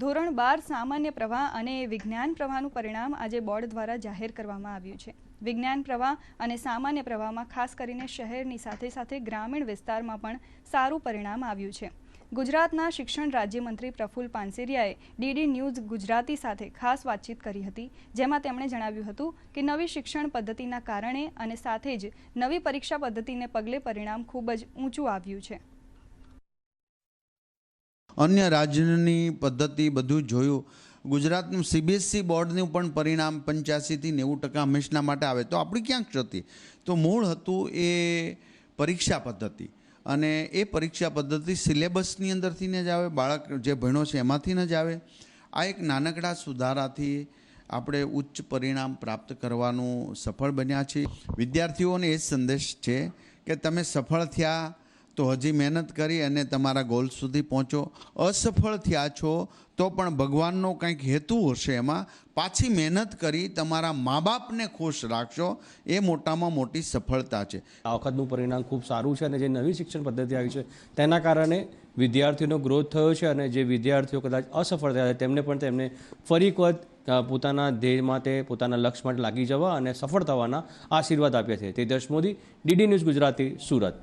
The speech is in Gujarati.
ધોરણ બાર સામાન્ય પ્રવાહ અને વિજ્ઞાન પ્રવાહનું પરિણામ આજે બોર્ડ દ્વારા જાહેર કરવામાં આવ્યું છે. વિજ્ઞાન પ્રવાહ અને સામાન્ય પ્રવાહમાં ખાસ કરીને શહેરની સાથે સાથે ગ્રામીણ વિસ્તારમાં પણ સારું પરિણામ આવ્યું છે. ગુજરાતના શિક્ષણ રાજ્યમંત્રી પ્રફુલ પાનસેરિયાએ ડીડી ન્યૂઝ ગુજરાતી સાથે ખાસ વાતચીત કરી હતી, જેમાં તેમણે જણાવ્યું હતું કે નવી શિક્ષણ પદ્ધતિના કારણે અને સાથે જ નવી પરીક્ષા પદ્ધતિને પગલે પરિણામ ખૂબ જ ઊંચું આવ્યું છે. અન્ય રાજ્યની પદ્ધતિ બધું જોયું. ગુજરાતનું સીબીએસસી બોર્ડનું પણ પરિણામ પંચ્યાસીથી નેવું ટકા હંમેશના માટે આવે. તો આપણી ક્યાંક ક્ષતિ? તો મૂળ હતું એ પરીક્ષા પદ્ધતિ. અને એ પરીક્ષા પદ્ધતિ સિલેબસની અંદરથી ને જ આવે, બાળક જે ભણ્યો છે એમાંથી ન જ આવે. આ એક નાનકડા સુધારાથી આપણે ઉચ્ચ પરિણામ પ્રાપ્ત કરવાનું સફળ બન્યા છીએ. વિદ્યાર્થીઓને એ સંદેશ છે કે તમે સફળ થયા તો હજી મહેનત કરી અને તમારા ગોલ સુધી પહોંચો. અસફળ થયા છો, તો પણ ભગવાનનો કંઈક હેતુ હશે એમાં. પાછી મહેનત કરી તમારા મા બાપને ખુશ રાખશો, એ મોટામાં મોટી સફળતા છે. આ વખતનું પરિણામ ખૂબ સારું છે અને જે નવી શિક્ષણ પદ્ધતિ આવી છે, તેના કારણે વિદ્યાર્થીઓનો ગ્રોથ થયો છે અને જે વિદ્યાર્થીઓ કદાચ અસફળ થયા છે, તેમને પણ તેમને ફરી વખત પોતાના ધ્યેય માટે, પોતાના લક્ષ્ય માટે લાગી જવા અને સફળ થવાના આશીર્વાદ આપ્યા છે. તે દર્શ મોદી, ડીડી ન્યૂઝ ગુજરાતી, સુરત.